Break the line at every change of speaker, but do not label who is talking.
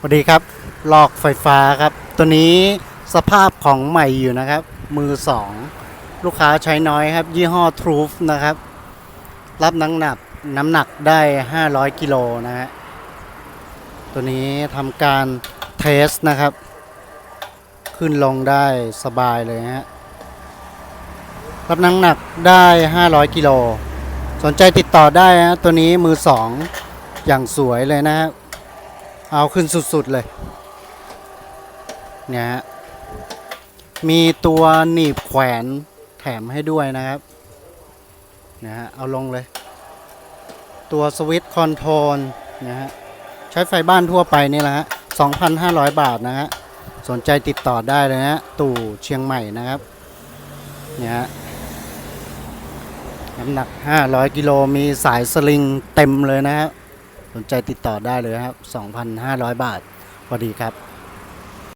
สวัสดีครับหลอกไฟฟ้าครับ ตัวนี้สภาพของใหม่อยู่นะครับ มือสองลูกค้าใช้น้อยครับ ยี่ห้อ Truth นะครับ รับน้ำหนักน้ำหนักได้ 500 กิโลนะฮะตัวนี้ทำการเทสนะครับ ขึ้นลงได้สบายเลยฮะรับน้ำหนักได้ 500 กิโล สนใจติดต่อได้ฮะตัวนี้มือสองอย่างสวยเลยนะฮะ เอาขึ้นสุดๆเลย เนี่ยฮะ มีตัวหนีบแขวนแถมให้ด้วยนะครับนะฮะ เอาลงเลย ตัวสวิตช์คอนโทรลนะฮะ ใช้ไฟบ้านทั่วไปนี่แหละฮะ 2,500 บาทนะฮะ สนใจติดต่อได้เลยนะฮะ ตู่เชียงใหม่นะครับ เนี่ยฮะ น้ำหนัก 500 กิโลมีสายสลิงเต็มเลยนะครับ นใจติดต่อได้เลยครับ 2,500 บาทพอดีครับ